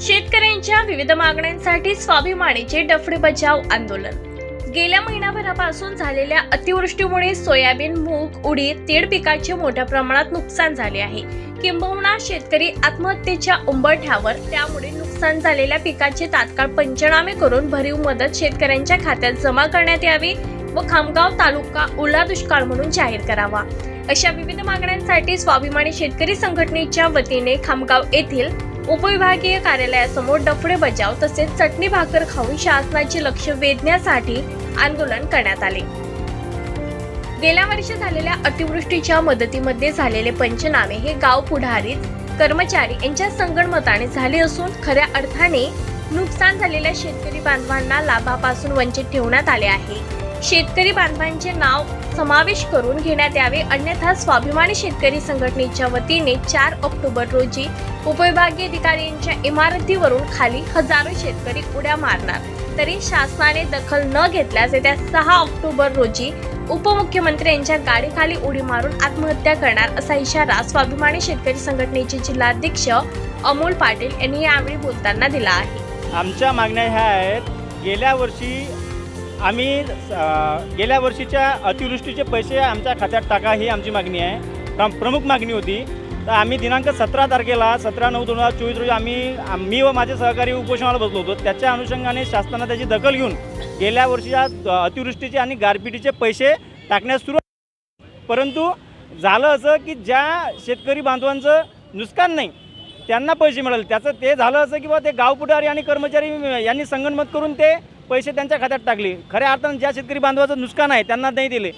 शेतकऱ्यांच्या विविध मागण्यांसाठी स्वाभिमानीचे डफडे बचाव आंदोलन. गेल्या महिनाभरापासून झालेल्या अतिवृष्टीमुळे सोयाबीन मूग उडीद तीळ पिकाचे मोठ्या प्रमाणात नुकसान झाले आहे. किंबहुना शेतकरी आत्महत्येच्या उंबरठ्यावर त्यामुळे नुकसान झालेल्या पिकाचे तात्काळ पंचनामे करून भरीव मदत शेतकऱ्यांच्या खात्यात जमा करण्यात यावी व खामगाव तालुका ओला दुष्काळ म्हणून जाहीर करावा. अशा विविध मागण्यांसाठी स्वाभिमानी शेतकरी संघटनेच्या वतीने खामगाव येथील उपविभागीय कार्यालयासमोर डफडे बजाव तसेच चटणी भाकर खाऊन शासनाचे लक्ष वेधण्यासाठी आंदोलन करण्यात आले. गेल्या वर्षी झालेल्या अतिवृष्टीच्या मदतीमध्ये झालेले पंचनामे हे गाव पुढारी कर्मचारी यांच्या संगणमताने झाले असून खऱ्या अर्थाने नुकसान झालेल्या शेतकरी बांधवांना लाभापासून वंचित ठेवण्यात आले आहे. शेतकरी बांधवांचे नाव समावेश करून घेण्यात यावे. अन्यथा स्वाभिमानी शेतकरी संघटनेच्या वतीने चार ऑक्टोबर रोजी उपविभागीय अधिकाऱ्यांच्या इमारतीवरून खाली हजारो शेतकरी उड्या मारणार. तरी शासनाने दखल न घेतल्यास येत्या सहा ऑक्टोबर रोजी उपमुख्यमंत्री यांच्या गाडीखाली उडी मारून आत्महत्या करणार असा इशारा स्वाभिमानी शेतकरी संघटनेचे जिल्हाध्यक्ष अमोल पाटील यांनी यावेळी बोलताना दिला आहे. आमच्या मागण्या ह्या आहेत गेल्या वर्षी आम्ही गेल्या वर्षीच्या अतिवृष्टीचे पैसे आमच्या खात्यात टाका ही आमची मागणी आहे. प्र प्रमुख मागणी होती. तर आम्ही दिनांक सतरा तारखेला सतरा नऊ दोन हजार चोवीस रोजी आम्ही मी व माझे सहकारी उपोषणाला बसलो होतो. त्याच्या अनुषंगाने शासनानं त्याची दखल घेऊन गेल्या वर्षीच्या अतिवृष्टीचे आणि गारपिटीचे पैसे टाकण्यास सुरू परंतु झालं असं की ज्या शेतकरी बांधवांचं नुकसान नाही त्यांना पैसे मिळाले. त्याचं ते झालं असं की बा ते गाव पुढारी आणि कर्मचारी यांनी संगणमत करून ते पैसे त्यांच्या खात्यात टाकले. खऱ्या अर्थानं ज्या शेतकरी बांधवाचं नुकसान आहे त्यांना नाही दिले.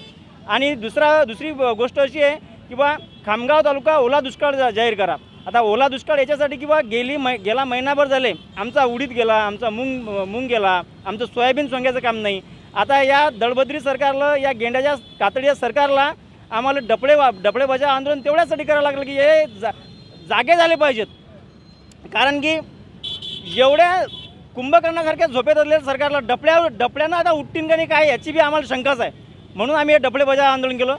आणि दुसरा दुसरी गोष्ट अशी आहे की बा खामगाव तालुका ओला दुष्काळ जा- जाहीर करा. आता ओला दुष्काळ याच्यासाठी की बा गेली मै गेला महिनाभर झाले. आमचा उडीद गेला आमचा मूंग मूंग गेला आमचं सोयाबीन सोंग्याचं काम नाही. आता या दळबद्री सरकारला या गेंड्याच्या कातडीच्या सरकारला आम्हाला डपळे वा डपळे बजा आंदोलन तेवढ्यासाठी करावं लागलं की हे जा जागे झाले पाहिजेत. कारण की एवढ्या कुंभकर्णासारख्या झोपेत असलेल्या सरकारला डपड्या डपड्यानं आता उठतीन का नाही काय याची बी आम्हाला शंकाच आहे. म्हणून आम्ही हे डपळे बजाव आंदोलन केलं.